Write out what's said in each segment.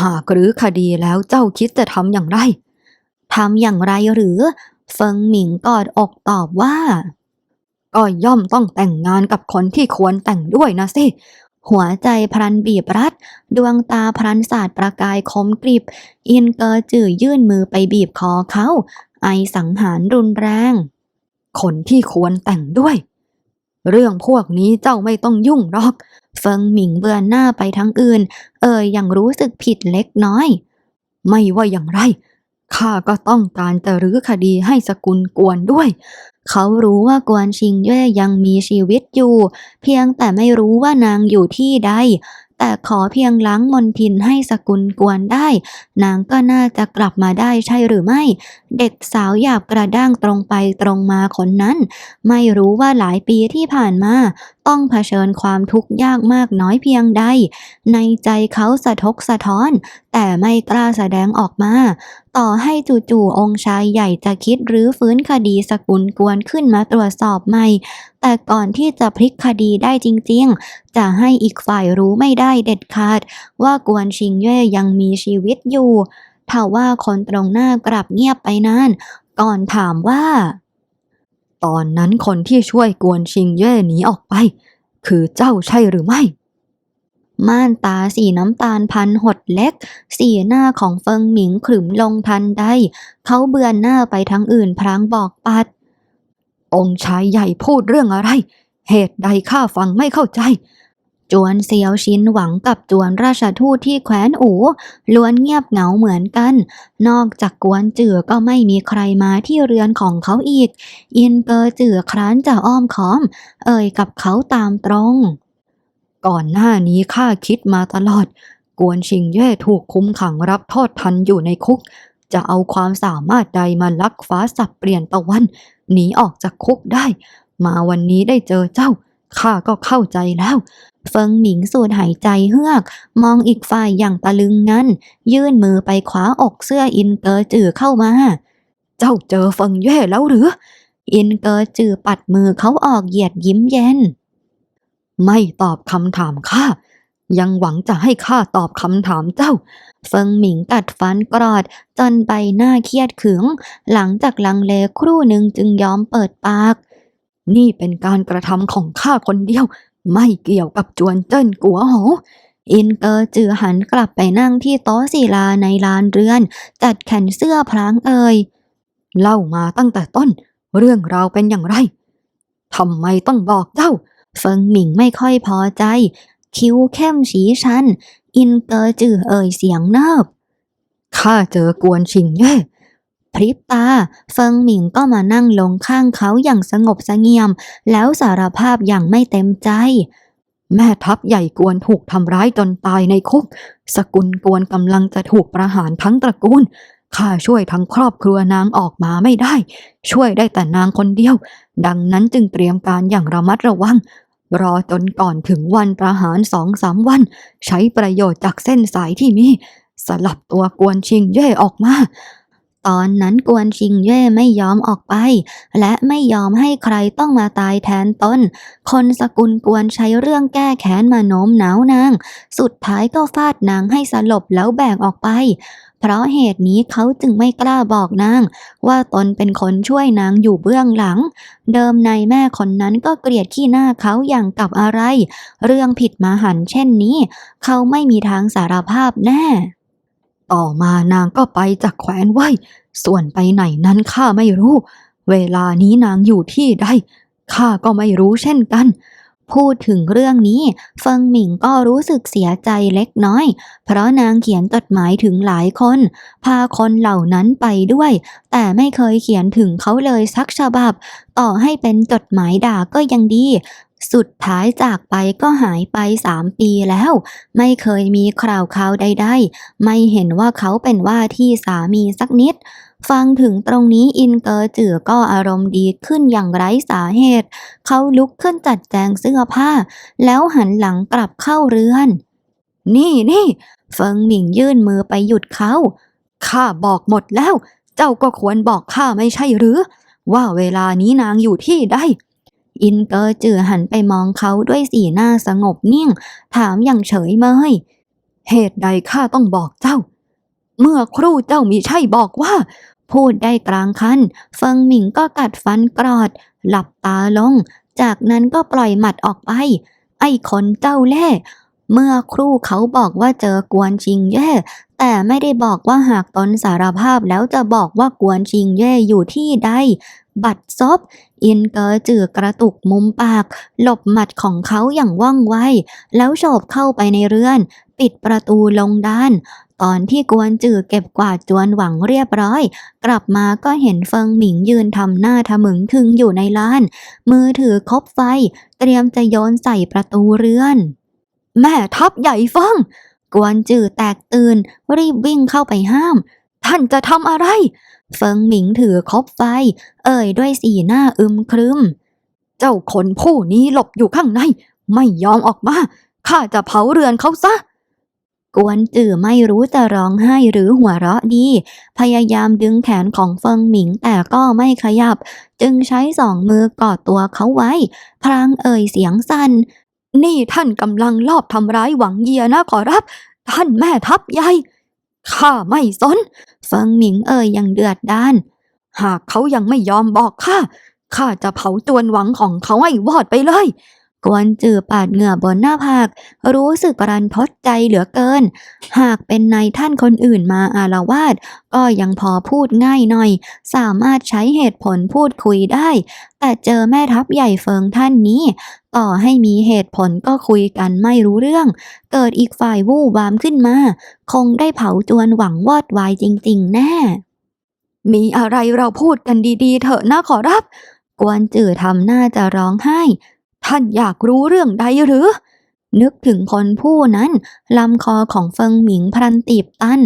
หากรื้อคดีแล้วเจ้าคิดจะทำอย่างไรทำอย่างไรหรือ เฟิงหมิงกอดอกตอบว่า ก็ย่อมต้องแต่งงานกับคนที่ควรแต่งด้วยนะสิ หัวใจพลันบีบรัด ดวงตาพลันศาสาดประกายคมกริบ อินเกอร์จื่อยื่นมือไปบีบคอเขา ไอสังหารรุนแรง คนที่ควรแต่งด้วย เรื่องพวกนี้เจ้าไม่ต้องยุ่งหรอก เฟิงหมิงเบือนหน้าไปทั้งอื่น เอ่ยยังรู้สึกผิดเล็กน้อย ไม่ว่าอย่างไรข้าก็ต้องการจะรื้อคดีให้สกุลกวนด้วย เขารู้ว่ากวนชิงเย่ยังมีชีวิตอยู่ เพียงแต่ไม่รู้ว่านางอยู่ที่ใด แต่ขอเพียงล้างมนทินให้สกุลกวนได้ นางก็น่าจะกลับมาได้ใช่หรือไม่ เด็กสาวหยาบกระด้างตรงไปตรงมาคนนั้น ไม่รู้ว่าหลายปีที่ผ่านมา ต้องเผชิญความทุกข์ยากมากน้อยเพียงใด ในใจเขาสะทกสะท้อนแต่ไม่กล้าแสดงออกมา ต่อให้จู่ๆองค์ชายใหญ่จะคิดรื้อฟื้นคดีสกุลกวนขึ้นมาตรวจสอบใหม่ แต่ก่อนที่จะพลิกคดีได้จริงๆ จะให้อีกฝ่ายรู้ไม่ได้เด็ดขาด ว่ากวนชิงเย่ยังมีชีวิตอยู่ถ้าว่าคนตรงหน้ากลับเงียบไปนาน ก่อนถามว่า ตอนนั้นคนที่ช่วยกวนชิงเย่หนีออกไป คือเจ้าใช่หรือไม่ ม่านตาสีน้ำตาลพันหดเล็ก สีหน้าของเฟิงหมิงขรึมลงทันใดเขาเบือนหน้าไปทางอื่นพลางบอกปัด องค์ชายใหญ่พูดเรื่องอะไร เหตุใดข้าฟังไม่เข้าใจ จวนเซียวชินหวังกับจวนราชทูตที่แคว้นอูล้วนเงียบเหงาเหมือนกัน นอกจากกวนจือก็ไม่มีใครมาที่เรือนของเขาอีก อินเกอร์จือคร้านจะอ้อมค้อม เอ่ยกับเขาตามตรง ก่อนหน้านี้ข้าคิดมาตลอด กวนชิงเย่ถูกคุมขังรับโทษทันอยู่ในคุก จะเอาความสามารถใดมาลักฟ้าสับเปลี่ยนตะวันหนีออกจากคุกได้ มาวันนี้ได้เจอเจ้าข้าก็เข้าใจแล้ว เฟิงหมิงสูดหายใจเฮือก มองอีกฝ่ายอย่างตะลึงงันยื่นมือไปคว้าอกเสื้ออินเกอร์จือเข้ามา เจ้าเจอเฟิงเย่แล้วหรือ อินเกอร์จือปัดมือเขาออกเหยียดยิ้มเย็น ไม่ตอบคำถามข้ายังหวังจะให้ข้าตอบคำถามเจ้า เฟิงหมิงกัดฟันกรอด จนใบหน้าเครียดขึง หลังจากลังเลครู่หนึ่งจึงยอมเปิดปาก นี่เป็นการกระทำของข้าคนเดียว ไม่เกี่ยวกับจวนเจิ้นกัวโหอินเกอร์จือหันกลับไปนั่งที่โต๊ะศิลาในลานเรือน จัดแขนเสื้อพลางเอ่ยเล่ามาตั้งแต่ต้น เรื่องราวเป็นอย่างไรทำไมต้องบอกเจ้า เฟิงหมิงไม่ค่อยพอใจ คิ้วเข้มฉีชัน อินเกอร์จือเอ่ยเสียงเนิบ ข้าเจอกวนชิงเย่พริบตา เฟิงหมิงก็มานั่งลงข้างเขาอย่างสงบสงี่ยม แล้วสารภาพอย่างไม่เต็มใจ แม่ทัพใหญ่กวนถูกทำร้ายจนตายในคุก สกุลกวนกำลังจะถูกประหารทั้งตระกูลข้าช่วยทั้งครอบครัวนางออกมาไม่ได้ ช่วยได้แต่นางคนเดียว ดังนั้นจึงเตรียมการอย่างระมัดระวัง รอจนก่อนถึงวันประหารสองสามวัน ใช้ประโยชน์จากเส้นสายที่มี สลับตัวกวนชิงเย่ออกมาตอนนั้นกวนชิงเย่ไม่ยอมออกไป และไม่ยอมให้ใครต้องมาตายแทนตนคนสกุลกวนใช้เรื่องแก้แค้นมาโน้มน้าวนาง สุดท้ายก็ฟาดนางให้สลบแล้วแบกออกไป เพราะเหตุนี้เขาจึงไม่กล้าบอกนาง ว่าตนเป็นคนช่วยนางอยู่เบื้องหลัง เดิมนายแม่คนนั้นก็เกลียดขี้หน้าเขาอย่างกับอะไร เรื่องผิดมาหันเช่นนี้ เขาไม่มีทางสารภาพแน่ ต่อมานางก็ไปจากแคว้นไว้ ส่วนไปไหนนั้นข้าไม่รู้ เวลานี้นางอยู่ที่ใดข้าก็ไม่รู้เช่นกัน พูดถึงเรื่องนี้ เฟิงหมิงก็รู้สึกเสียใจเล็กน้อย เพราะนางเขียนจดหมายถึงหลายคน พาคนเหล่านั้นไปด้วย แต่ไม่เคยเขียนถึงเขาเลยสักฉบับ ต่อให้เป็นจดหมายด่าก็ยังดี สุดท้ายจากไปก็หายไปสามปีแล้ว ไม่เคยมีข่าวข่าวใดๆ ไม่เห็นว่าเขาเป็นว่าที่สามีสักนิด ฟังถึงตรงนี้อินเกอร์จือก็อารมณ์ดีขึ้นอย่างไร้สาเหตุ เขาลุกขึ้นจัดแจงเสื้อผ้า แล้วหันหลังกลับเข้าเรือน นี่นี่เฟิงหมิงยื่นมือไปหยุดเขา ข้าบอกหมดแล้ว เจ้าก็ควรบอกข้าไม่ใช่หรือ ว่าเวลานี้นางอยู่ที่ใดอินเกอร์จือหันไปมองเขาด้วยสีหน้าสงบนิ่ง ถามอย่างเฉยเมยเหตุใดข้าต้องบอกเจ้า เมื่อครู่เจ้ามีใช่บอกว่า พูดได้กลางคันเฟิงหมิงก็กัดฟันกรอด หลับตาลง จากนั้นก็ปล่อยหมัดออกไป ไอ้คนเจ้าเล่ เมื่อครู่เขาบอกว่าเจอกวนชิงเย่ แต่ไม่ได้บอกว่าหากตนสารภาพแล้วจะบอกว่ากวนชิงเย่อยู่ที่ใด บัดซบอินเกอร์จือกระตุกมุมปาก หลบหมัดของเขาอย่างว่องไว แล้วโฉบเข้าไปในเรือน ปิดประตูลงด้าน ตอนที่กวนจือเก็บกวาดจวนหวังเรียบร้อย กลับมาก็เห็นเฟิงหมิงยืนทำหน้าทะมึงทึงอยู่ในลาน มือถือคบไฟ เตรียมจะโยนใส่ประตูเรือน แม่ทัพใหญ่เฟังกวนจือแตกตื่น รีบวิ่งเข้าไปห้าม ท่านจะทำอะไร เฟิงหมิงถือคบไฟ เอ่ยด้วยสีหน้าอึมครึม เจ้าคนผู้นี้หลบอยู่ข้างใน ไม่ยอมออกมา ข้าจะเผาเรือนเขาซะ กวนจื่อไม่รู้จะร้องไห้หรือหัวเราะดี พยายามดึงแขนของเฟิงหมิงแต่ก็ไม่ขยับ จึงใช้สองมือกอดตัวเขาไว้ พลางเอ่ยเสียงสั่น นี่ท่านกำลังลอบทำร้ายหวังเยียนะขอรับ ท่านแม่ทัพใหญ่ข้าไม่สน เฟิงหมิงเอ่ยอย่างเดือดด้าน หากเขายังไม่ยอมบอกข้าข้าจะเผาจวนหวังของเขาให้วอดไปเลย กวนจือปาดเหงื่อบนหน้าผาก รู้สึกรันทดใจเหลือเกิน หากเป็นนายท่านคนอื่นมาอารวาสก็ยังพอพูดง่ายหน่อย สามารถใช้เหตุผลพูดคุยได้ แต่เจอแม่ทัพใหญ่เฟิงท่านนี้ ต่อให้มีเหตุผลก็คุยกันไม่รู้เรื่อง เกิดอีกฝ่ายวู่วามขึ้นมา คงได้เผาจวนหวังวอดวายจริง ๆ แน่ มีอะไรเราพูดกันดีๆ เถอะนะขอรับ กวนจือทำหน้าจะร้องไห้ ท่านอยากรู้เรื่องใดหรือ นึกถึงคนผู้นั้นลำคอของเฟิงหมิงพลันตีบตัน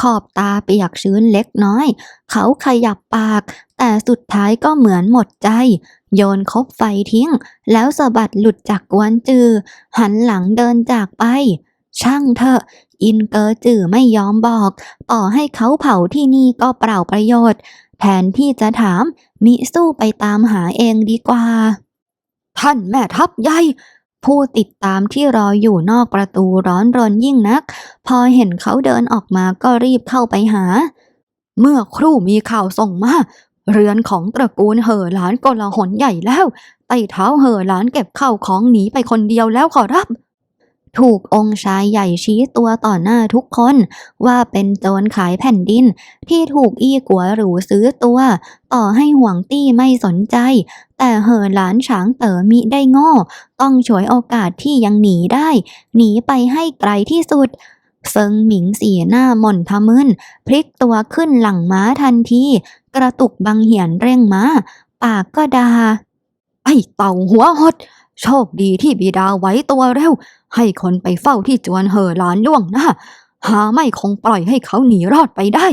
ขอบตาเปียกชื้นเล็กน้อย เขาขยับปาก แต่สุดท้ายก็เหมือนหมดใจ โยนคบไฟทิ้ง แล้วสะบัดหลุดจากกวนจือ หันหลังเดินจากไป ช่างเถอะอินเกอร์จือไม่ยอมบอก ต่อให้เขาเผาที่นี่ก็เปล่าประโยชน์ แทนที่จะถาม มิสู้ไปตามหาเองดีกว่า ท่านแม่ทัพใหญ่ผู้ติดตามที่รออยู่นอกประตูร้อนรนยิ่งนัก พอเห็นเขาเดินออกมาก็รีบเข้าไปหา เมื่อครู่มีข่าวส่งมา เรือนของตระกูลเหอหลานกลหนใหญ่แล้วไต่เท้าเหอหลานเก็บข้าวของหนีไปคนเดียวแล้วขอรับ ถูกองค์ชายใหญ่ชี้ตัวต่อหน้าทุกคน ว่าเป็นโจรขายแผ่นดิน ที่ถูกอี้กัวหรูซื้อตัว ต่อให้ห่วงตี้ไม่สนใจ แต่เหอหลานฉางเต๋อมิได้ง่ต้องฉวยโอกาสที่ยังหนีได้ หนีไปให้ไกลที่สุดเฟิงหมิงสีหน้าหม่นทะมึนพลิกตัวขึ้นหลังม้าทันที กระตุกบังเหียนเร่งม้า ปากก็ดาไอ้เต่าหัวหด โชคดีที่บิดาไว้ตัวเร็ว ให้คนไปเฝ้าที่จวนเหอหลานล่วงหน้าหาไม่คงปล่อยให้เขาหนีรอดไปได้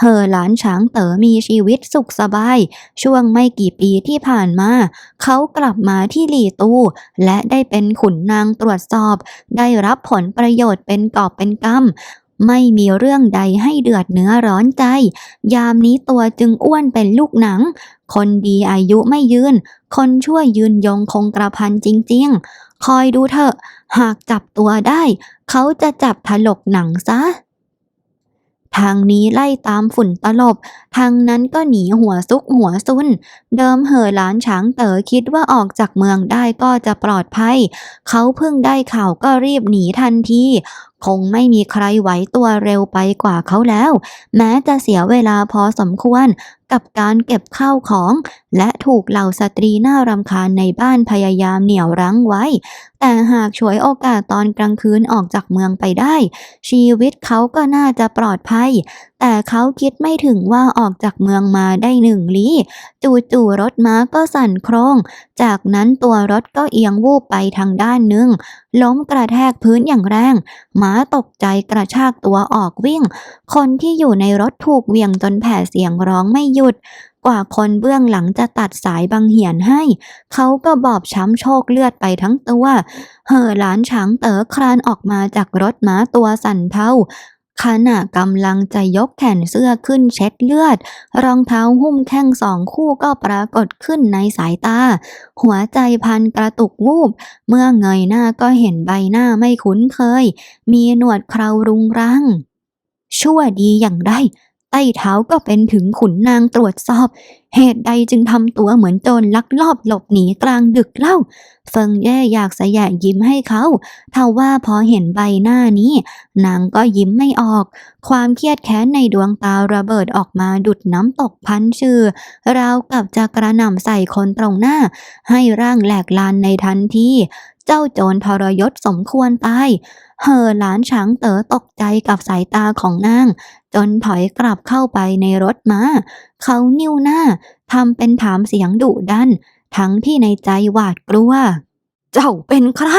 เฮอหลานช้างเต๋อมีชีวิตสุขสบาย ช่วงไม่กี่ปีที่ผ่านมา เขากลับมาที่หลี่ตู และได้เป็นขุนนางตรวจสอบ ได้รับผลประโยชน์เป็นกอบเป็นกำ ไม่มีเรื่องใดให้เดือดเนื้อร้อนใจ ยามนี้ตัวจึงอ้วนเป็นลูกหนัง คนดีอายุไม่ยืน คนชั่วยยืนยงคงกระพันจริง ๆ คอยดูเถอะ หากจับตัวได้ เขาจะจับถลกหนังซะ ทางนี้ไล่ตามฝุ่นตลบ ทางนั้นก็หนีหัวซุกหัวซุน เดิมเหอหลานช้างเต๋อคิดว่าออกจากเมืองได้ก็จะปลอดภัย เขาเพิ่งได้ข่าวก็รีบหนีทันทีคงไม่มีใครไหวตัวเร็วไปกว่าเขาแล้ว แม้จะเสียเวลาพอสมควร กับการเก็บข้าวของ และถูกเหล่าสตรีน่ารำคาญในบ้านพยายามเหนี่ยวรั้งไว้ แต่หากฉวยโอกาสตอนกลางคืนออกจากเมืองไปได้ ชีวิตเขาก็น่าจะปลอดภัย แต่เขาคิดไม่ถึงว่าออกจากเมืองมาได้หนึ่งลี้จู่ๆรถม้าก็สั่นโครง จากนั้นตัวรถก็เอียงวูบไปทางด้านหนึ่ง ล้มกระแทกพื้นอย่างแรง ม้าตกใจกระชากตัวออกวิ่ง คนที่อยู่ในรถถูกเหวี่ยงจนแผ่เสียงร้องไม่หยุด กว่าคนเบื้องหลังจะตัดสายบังเหียนให้ เขาก็บอบช้ำโชคเลือดไปทั้งตัว เห่อหลานช้างเต๋อคลานออกมาจากรถม้าตัวสั่นเทาขณะกำลังจะยกแขนเสื้อขึ้นเช็ดเลือด รองเท้าหุ้มแข้งสองคู่ก็ปรากฏขึ้นในสายตา หัวใจพันกระตุกวูบ เมื่อเงยหน้าก็เห็นใบหน้าไม่คุ้นเคย มีหนวดเครารุงรัง ชั่วดีอย่างไรใต้เท้าก็เป็นถึงขุนนางตรวจสอบ เหตุใดจึงทำตัวเหมือนโจรลักลอบหลบหนีกลางดึกเล่า เฟิงแย่อยากสยะยิ้มให้เขาทว่าพอเห็นใบหน้านี้ นางก็ยิ้มไม่ออก ความเครียดแค้นในดวงตาระเบิดออกมาดุดน้ำตกพันชื่อราวกับจะกระหน่ำใส่คนตรงหน้า ให้ร่างแหลกลานในทันที เจ้าโจรทรยศสมควรตาย เห่อหลานช้างเต๋อตกใจกับสายตาของนาง จนถอยกลับเข้าไปในรถม้าเขานิ้วหน้าทำเป็นถามเสียงดุดัน ทั้งที่ในใจหวาดกลัว เจ้าเป็นใคร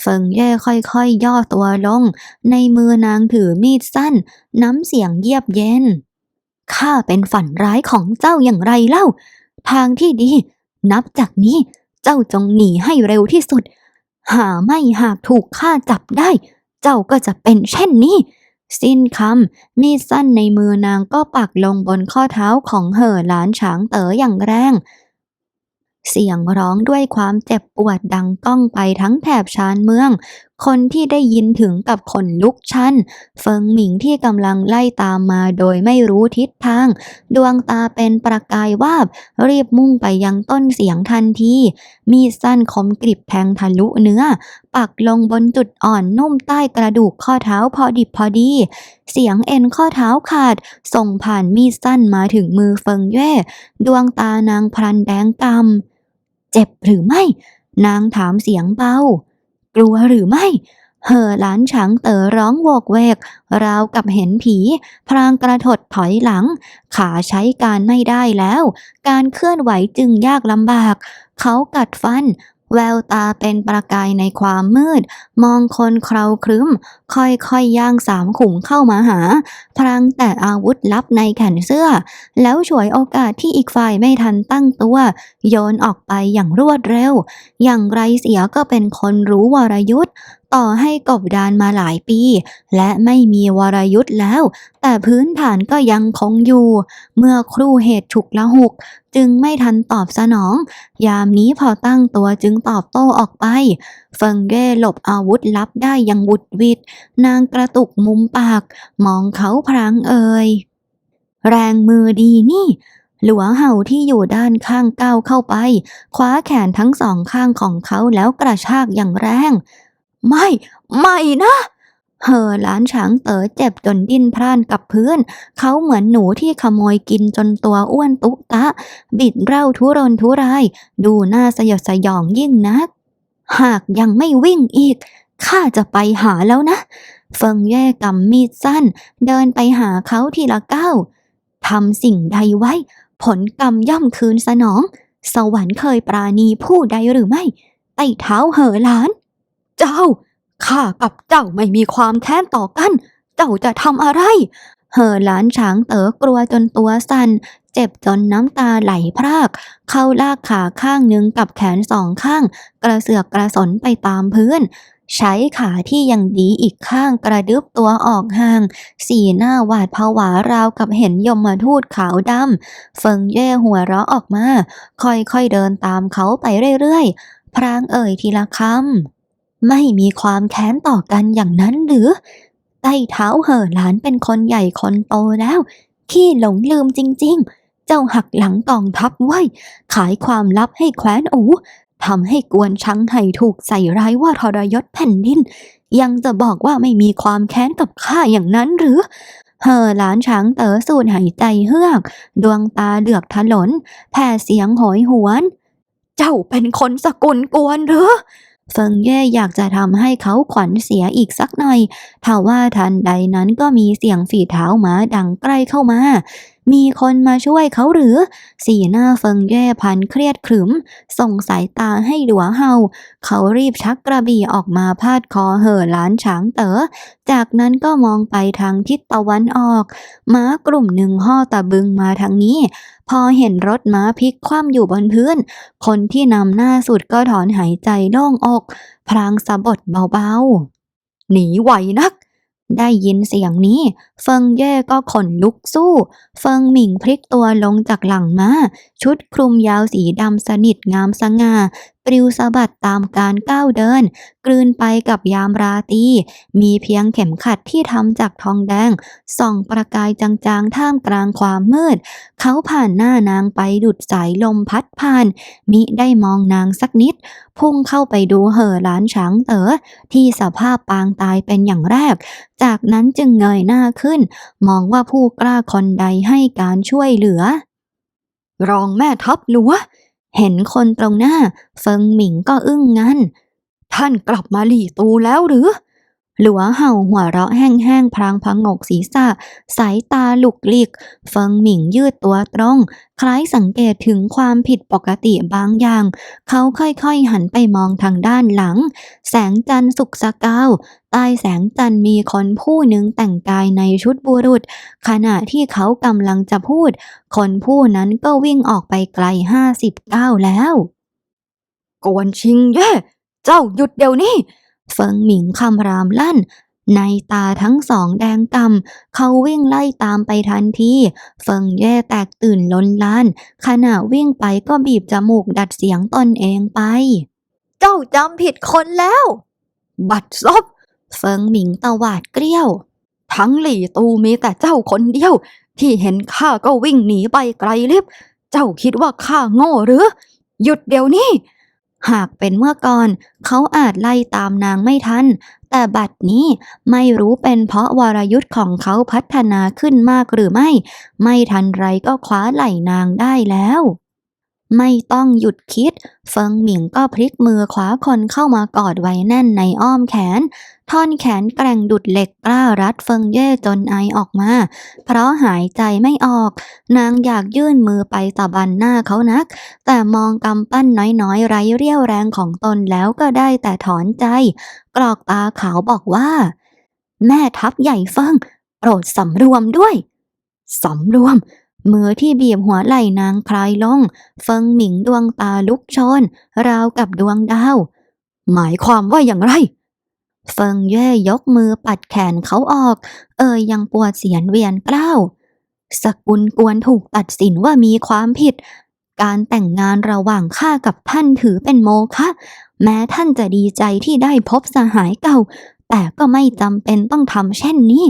เฟิงเย่ค่อยๆย่อตัวลง ในมือนางถือมีดสั้น น้ำเสียงเยียบเย็น ข้าเป็นฝันร้ายของเจ้าอย่างไรเล่า ทางที่ดี นับจากนี้เจ้าจงหนีให้เร็วที่สุด หาไม่หากถูกข้าจับได้ เจ้าก็จะเป็นเช่นนี้ สิ้นคำมีดสั้นในมือนางก็ปักลงบนข้อเท้าของเห่อหลานฉางเต๋ออย่างแรง เสียงร้องด้วยความเจ็บปวดดังก้องไปทั้งแถบชานเมืองคนที่ได้ยินถึงกับขนลุกชัน เฟิงหมิงที่กำลังไล่ตามมาโดยไม่รู้ทิศทาง ดวงตาเป็นประกายวาบ รีบมุ่งไปยังต้นเสียงทันที มีสั้นคมกริบแทงทะลุเนื้อ ปักลงบนจุดอ่อนนุ่มใต้กระดูกข้อเท้าพอดิบพอดี เสียงเอ็นข้อเท้าขาด ส่งผ่านมีสั้นมาถึงมือเฟิงเย่ดวงตานางพลันแดงกำเจ็บหรือไม่ นางถามเสียงเบา กลัวหรือไม่ เห่อหลานฉางเต๋อร้องโวกเวก ราวกับเห็นผี พรางกระถดถอยหลัง ขาใช้การไม่ได้แล้ว การเคลื่อนไหวจึงยากลำบาก เขากัดฟัน แววตาเป็นประกายในความมืด มองคนเคราครึ้ม ค่อยๆยย่างสามขุมเข้ามาหา พรางแต่อาวุธลับในแขนเสื้อ แล้วฉวยโอกาสที่อีกฝ่ายไม่ทันตั้งตัว โยนออกไปอย่างรวดเร็ว อย่างไรเสียก็เป็นคนรู้วรยุทธ์ต่อให้กบดานมาหลายปี และไม่มีวรยุทธ์แล้ว แต่พื้นฐานก็ยังคงอยู่ เมื่อครู่เหตุฉุกละหุก จึงไม่ทันตอบสนอง ยามนี้พอตั้งตัวจึงตอบโต้ออกไป เฟิงเย่หลบอาวุธลับได้อย่างบุดวิดนางกระตุกมุมปาก มองเขาพรางเอ่ยแรงมือดีนี่หลัวเห่าที่อยู่ด้านข้างก้าวเข้าไป คว้าแขนทั้งสองข้างของเขาแล้วกระชากอย่างแรง ไม่ ไม่นะเหอหลานช้างเต๋อเจ็บจนดิ้นพร่านกับพื้น เขาเหมือนหนูที่ขโมยกินจนตัวอ้วนตุตะ บิดเร่าทุรนทุราย ดูน่าสยดสยองยิ่งนัก หากยังไม่วิ่งอีก ข้าจะไปหาแล้วนะ เฟิงแย่กำมีดสั้น เดินไปหาเขาทีละก้าวทำสิ่งใดไว้ ผลกรรมย่อมคืนสนอง สวรรค์เคยปราณีผู้ใดหรือไม่ไต่เท้าเหอหลาน เจ้า ข้ากับเจ้าไม่มีความแค้นต่อกัน เจ้าจะทำอะไร เหอหลานช้างเต๋อกลัวจนตัวสั่น เจ็บจนน้ำตาไหลพราก เข้าลากขาข้างหนึ่งกับแขนสองข้าง กระเสือกกระสนไปตามพื้นใช้ขาที่ยังดีอีกข้างกระดึบตัวออกห่าง สีหน้าหวาดผวาราวกับเห็นยมทูตขาวดำ เฟิงเย่หัวเราะออกมา ค่อยๆเดินตามเขาไปเรื่อยๆ พรางเอ่ยทีละคำ ไม่มีความแค้นต่อกันอย่างนั้นหรือ ใต้เท้าเห่อหลานเป็นคนใหญ่คนโตแล้ว ขี้หลงลืมจริง ๆ เจ้าหักหลังกองทัพไว้ขายความลับให้แคว้นอูทำให้กวนชังไห่ถูกใส่ร้ายว่าทรยศแผ่นดิน ยังจะบอกว่าไม่มีความแค้นกับข้าอย่างนั้นหรือ เห่อหลานช้างเต๋อสูดหายใจเฮือก ดวงตาเหลือกถลน แผ่เสียงโหยหวน เจ้าเป็นคนสกุลกวนหรือ เฟิงเย่อยากจะทำให้เขาขวัญเสียอีกสักหน่อยทว่าทันใดนั้นก็มีเสียงฝีเท้าหมาดังใกล้เข้ามา มีคนมาช่วยเขาหรือ สีหน้าเฟิงเย่พันเครียดขรึม ส่งสายตาให้หลัวเฮา เขารีบชักกระบี่ออกมาพาดคอเห่อหลานช้างเต๋อ จากนั้นก็มองไปทางทิศตะวันออก ม้ากลุ่มหนึ่งห่อตะบึงมาทางนี้ พอเห็นรถม้าพลิกคว่ำอยู่บนพื้น คนที่นำหน้าสุดก็ถอนหายใจโล่งอก พลางสะบดเบาๆ หนีไหวนัก ได้ยินเสียงนี้ เฟิงเย่ก็ขนลุกสู้ เฟิงหมิงพลิกตัวลงจากหลังม้า ชุดคลุมยาวสีดำสนิทงามสง่า ปลิวสะบัดตามการก้าวเดิน กลืนไปกับยามราตรีมีเพียงเข็มขัดที่ทำจากทองแดง ส่องประกายจางๆ ท่ามกลางความมืด เขาผ่านหน้านางไปดุดสายลมพัดผ่าน มิได้มองนางสักนิด พุ่งเข้าไปดูเห่อหลานช้างเต๋อที่สภาพปางตายเป็นอย่างแรก จากนั้นจึงเงยหน้าขึ้น มองว่าผู้กล้าคนใดให้การช่วยเหลือ รองแม่ทัพหลัว เห็นคนตรงหน้า เฟิงหมิงก็อึ้งงันท่านกลับมาหลี่ตูแล้วหรือ หลัวเห่าหัวเราะแห้งๆพลางพังงกศีรษะ สายตาหลุกหลิก เฟิงหมิงยืดตัวตรง คล้ายสังเกตถึงความผิดปกติบางอย่าง เขาค่อยๆหันไปมองทางด้านหลัง แสงจันทร์สุกสกาวใต้แสงจันทร์มีคนผู้หนึ่งแต่งกายในชุดบุรุษ ขณะที่เขากำลังจะพูด คนผู้นั้นก็วิ่งออกไปไกลห้าสิบก้าวแล้ว กวนชิงเย่เจ้าหยุดเดี๋ยวนี้ เฟิงหมิงคำรามลั่น ในตาทั้งสองแดงกำเขาวิ่งไล่ตามไปทันทีเฟิงแย่แตกตื่นล้นลาน ขณะวิ่งไปก็บีบจมูกดัดเสียงตนเองไป เจ้าจำผิดคนแล้ว บัดซบเฟิงหมิงตวาดเกลี้ยว ทั้งหลี่ตูมีแต่เจ้าคนเดียว ที่เห็นข้าก็วิ่งหนีไปไกลลิบเจ้าคิดว่าข้าโง่หรือ หยุดเดี๋ยวนี้ หากเป็นเมื่อก่อน เขาอาจไล่ตามนางไม่ทัน แต่บัดนี้ไม่รู้เป็นเพราะวรยุทธ์ของเขาพัฒนาขึ้นมากหรือไม่ ไม่ทันไรก็คว้าไหล่นางได้แล้ว ไม่ต้องหยุดคิด เฟิงหมิงก็พลิกมือขวาคนเข้ามากอดไว้แน่นในอ้อมแขน ท่อนแขนแกร่งดุดเหล็กกล้ารัดเฟิงเย่จนไอออกมา เพราะหายใจไม่ออก นางอยากยื่นมือไปตะบันหน้าเขานัก แต่มองกำปั้นน้อยๆ ไร้เรี่ยวแรงของตนแล้วก็ได้แต่ถอนใจ กรอกตาขาวบอกว่า แม่ทัพใหญ่เฟิงโปรดสำรวมด้วยสำรวม มือที่บีบหัวไหล่นางคลายลง เฟิงหมิงดวงตาลุกโชน ราวกับดวงดาว หมายความว่าอย่างไร เฟิงเย่ยกมือปัดแขนเขาออก เอ่ยยังปวดเสียนเวียนเกล้าว สกุลกวนถูกตัดสินว่ามีความผิด การแต่งงานระหว่างข้ากับท่านถือเป็นโมฆะแม้ท่านจะดีใจที่ได้พบสหายเก่า แต่ก็ไม่จำเป็นต้องทำเช่นนี้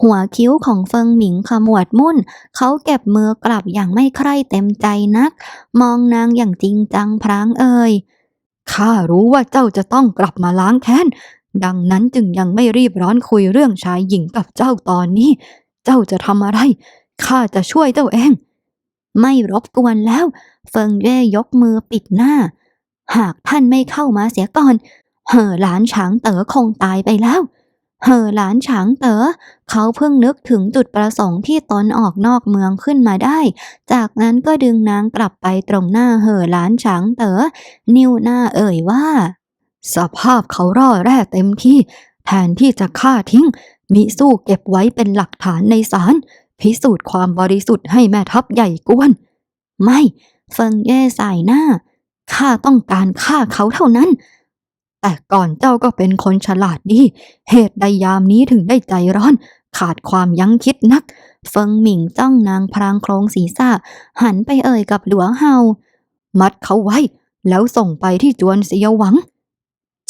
หัวคิ้วของเฟิงหมิงขมวดมุ่น เขาเก็บมือกลับอย่างไม่ใคร่เต็มใจนัก มองนางอย่างจริงจังพรางเอ่ยข้ารู้ว่าเจ้าจะต้องกลับมาล้างแค้น ดังนั้นจึงยังไม่รีบร้อนคุยเรื่องชายหญิงกับเจ้าตอนนี้ เจ้าจะทำอะไร ข้าจะช่วยเจ้าเอง ไม่รบกวนแล้ว เฟิงเย่ยกมือปิดหน้า หากท่านไม่เข้ามาเสียก่อน เห่อหลานฉางเต๋อคงตายไปแล้ว เห่อหลานฉางเต๋อเขาเพิ่งนึกถึงจุดประสงค์ที่ตนออกนอกเมืองขึ้นมาได้ จากนั้นก็ดึงนางกลับไปตรงหน้าเห่อหลานฉางเต๋อนิ้วหน้าเอ่ยว่า สภาพเขาร่อแร่เต็มที่ แทนที่จะฆ่าทิ้ง มิสู้เก็บไว้เป็นหลักฐานในศาลพิสูจน์ความบริสุทธิ์ให้แม่ทัพใหญ่กวน ไม่เฟิงเย่สายหน้าข้าต้องการฆ่าเขาเท่านั้น แต่ก่อนเจ้าก็เป็นคนฉลาดดี เหตุใดยามนี้ถึงได้ใจร้อน ขาดความยั้งคิดนัก เฟิงหมิงจ้องนางพรางโครงศีรษะหันไปเอ่ยกับหลวงเฮา มัดเขาไว้ แล้วส่งไปที่จวนเสียหวัง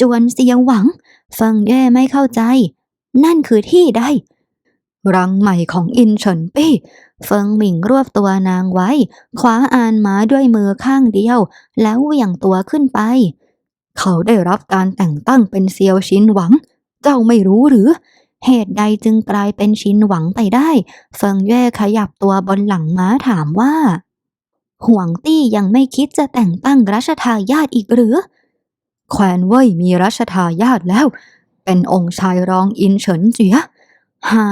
จวนเสียหวัง เฟิงเย่ไม่เข้าใจ นั่นคือที่ใดรังใหม่ของอินเฉินปี้เฟิงหมิงรวบตัวนางไว้ คว้าอานม้าด้วยมือข้างเดียว แล้วเหวี่ยงตัวขึ้นไป เขาได้รับการแต่งตั้งเป็นเซียวชินหวัง เจ้าไม่รู้หรือ เหตุใดจึงกลายเป็นชินหวังไปได้เฟิงเย่ขยับตัวบนหลังม้าถามว่า ห่วงตี้ยังไม่คิดจะแต่งตั้งรัชทายาทอีกหรือ แควนเว่ยมีรัชทายาทแล้ว เป็นองค์ชายรองอินเฉินเจียหา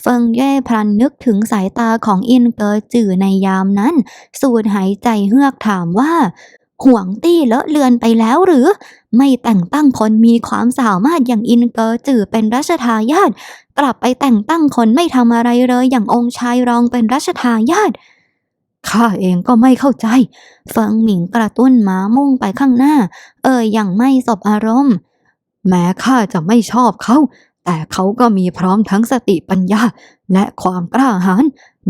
เฟิงเย่พลันนึกถึงสายตาของอินเกอจื่อในยามนั้น สูดหายใจเฮือกถามว่า ห่วงตี้เลอะเลือนไปแล้วหรือ ไม่แต่งตั้งคนมีความสามารถอย่างอินเกอจื่อเป็นรัชทายาทกลับไปแต่งตั้งคนไม่ทำอะไรเลยอย่างองค์ชายรองเป็นรัชทายาทข้าเองก็ไม่เข้าใจ เฟิงหมิงกระตุ้นม้ามุ่งไปข้างหน้า เอ่ยอย่างไม่สบอารมณ์ แม้ข้าจะไม่ชอบเขา แต่เขาก็มีพร้อมทั้งสติปัญญา และความกล้าหาญ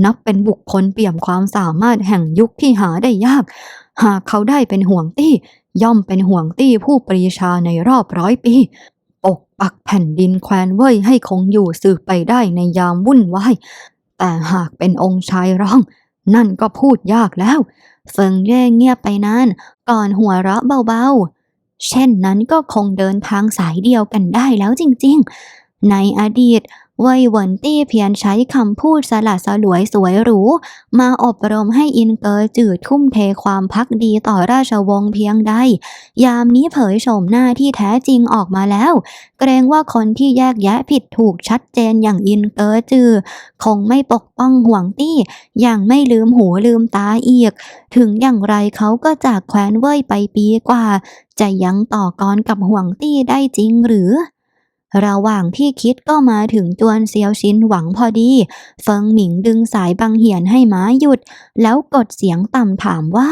นับเป็นบุคคลเปี่ยมความสามารถแห่งยุคที่หาได้ยาก หากเขาได้เป็นห่วงตี้ ย่อมเป็นห่วงตี้ผู้ปรีชาในรอบร้อยปี ปกปักแผ่นดินแควนเว่ยให้คงอยู่สืบไปได้ในยามวุ่นวาย แต่หากเป็นองค์ชายร้อง นั่นก็พูดยากแล้ว เฟิงเย่เงียบไปนานก่อนหัวเราะเบาๆ เช่นนั้นก็คงเดินทางสายเดียวกันได้แล้วจริงๆ ในอดีต เว่ยหวนตี้เพียรใช้คำพูดสละสลวยสวยหรู มาอบรมให้อินเกอร์จืดทุ่มเทความพักดีต่อราชวงศ์เพียงใด ยามนี้เผยโฉมหน้าที่แท้จริงออกมาแล้ว เกรงว่าคนที่แยกแยะผิดถูกชัดเจนอย่างอินเกอร์จือ คงไม่ปกป้องห่วงตี้อย่างไม่ลืมหูลืมตาอีก ถึงอย่างไรเขาก็จากแคว้นเว่ยไปปีกว่า จะยังต่อกรกับห่วงตี้ได้จริงหรือ ระหว่างที่คิดก็มาถึงจวนเซียวชินหวังพอดี เฟิงหมิงดึงสายบังเหียนให้ม้าหยุด แล้วกดเสียงต่ำถามว่า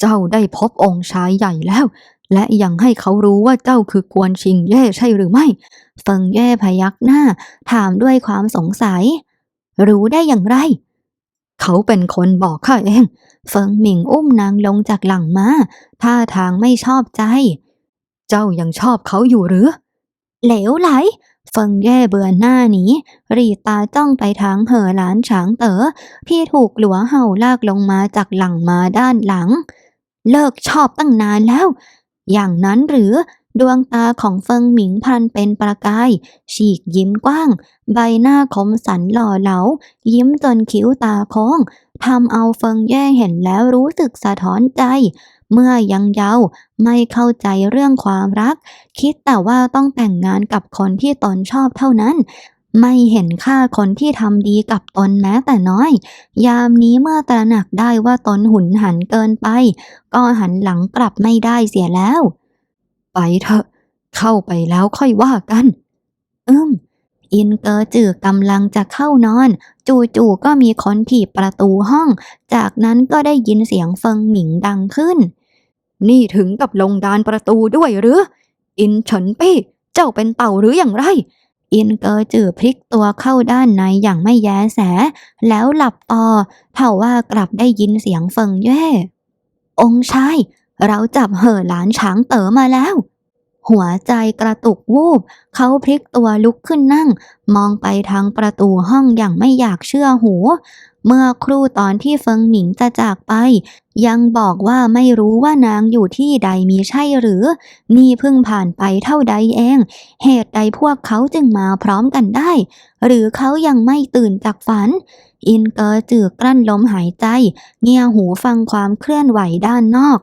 เจ้าได้พบองค์ชายใหญ่แล้ว และยังให้เขารู้ว่าเจ้าคือกวนชิงเย่ใช่หรือไม่ เฟิงเย่พยักหน้า ถามด้วยความสงสัย รู้ได้อย่างไร เขาเป็นคนบอกข้าเอง เฟิงหมิงอุ้มนางลงจากหลังม้าท่าทางไม่ชอบใจ เจ้ายังชอบเขาอยู่หรือ เหลวไหลเฟิงเย่เบื่อหน้าหนีรีตาจ้องไปทางเหอหลานฉางเต๋อที่ถูกหลัวเห่าลากลงมาจากหลังมาด้านหลัง เลิกชอบตั้งนานแล้ว อย่างนั้นหรือดวงตาของเฟิงหมิงพันเป็นประกาย ฉีกยิ้มกว้าง ใบหน้าคมสันหล่อเหลา ยิ้มจนคิ้วตาโค้งทำเอาเฟิงแย่เห็นแล้วรู้สึกสะท้อนใจเมื่อยังเยาว์ไม่เข้าใจเรื่องความรัก คิดแต่ว่าต้องแต่งงานกับคนที่ตนชอบเท่านั้นไม่เห็นค่าคนที่ทำดีกับตนแม้แต่น้อย ยามนี้เมื่อตระหนักได้ว่าตนหุนหันเกินไป ก็หันหลังกลับไม่ได้เสียแล้ว ไปเถอะ เข้าไปแล้วค่อยว่ากัน อืม อินเกอร์จือกำลังจะเข้านอน จู่ๆก็มีคนถีบประตูห้อง จากนั้นก็ได้ยินเสียงเฟิงหมิงดังขึ้น นี่ถึงกับลงดานประตูด้วยหรือ อินเฉินปี้เจ้าเป็นเต่าหรืออย่างไร อินเกอร์จือพลิกตัวเข้าด้านในอย่างไม่แยแส แล้วหลับต่อเท่าว่ากลับได้ยินเสียงเฟิงแย่ องชาย เราจับเห่อหลานช้างเต๋อมาแล้ว หัวใจกระตุกวูบ เขาพลิกตัวลุกขึ้นนั่ง มองไปทางประตูห้องอย่างไม่อยากเชื่อหู เมื่อครู่ตอนที่เฟิงหมิงจะจากไป ยังบอกว่าไม่รู้ว่านางอยู่ที่ใดมีใช่หรือ นี่เพิ่งผ่านไปเท่าใดเอง เหตุใดพวกเขาจึงมาพร้อมกันได้ หรือเขายังไม่ตื่นจากฝัน อินเกอร์จือกลั้นลมหายใจ เงี่ยหูฟังความเคลื่อนไหวด้านนอก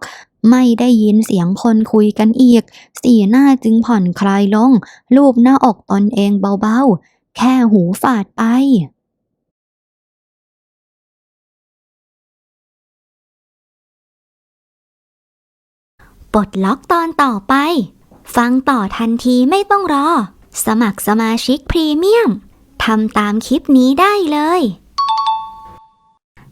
ไม่ได้ยินเสียงคนคุยกันอีก สีหน้าจึงผ่อนคลายลงลูบหน้าอกตนเองเบาๆ แค่หูฝาดไปปลดล็อกตอนต่อไป ฟังต่อทันทีไม่ต้องรอ สมัครสมาชิกพรีเมียมทำตามคลิปนี้ได้เลย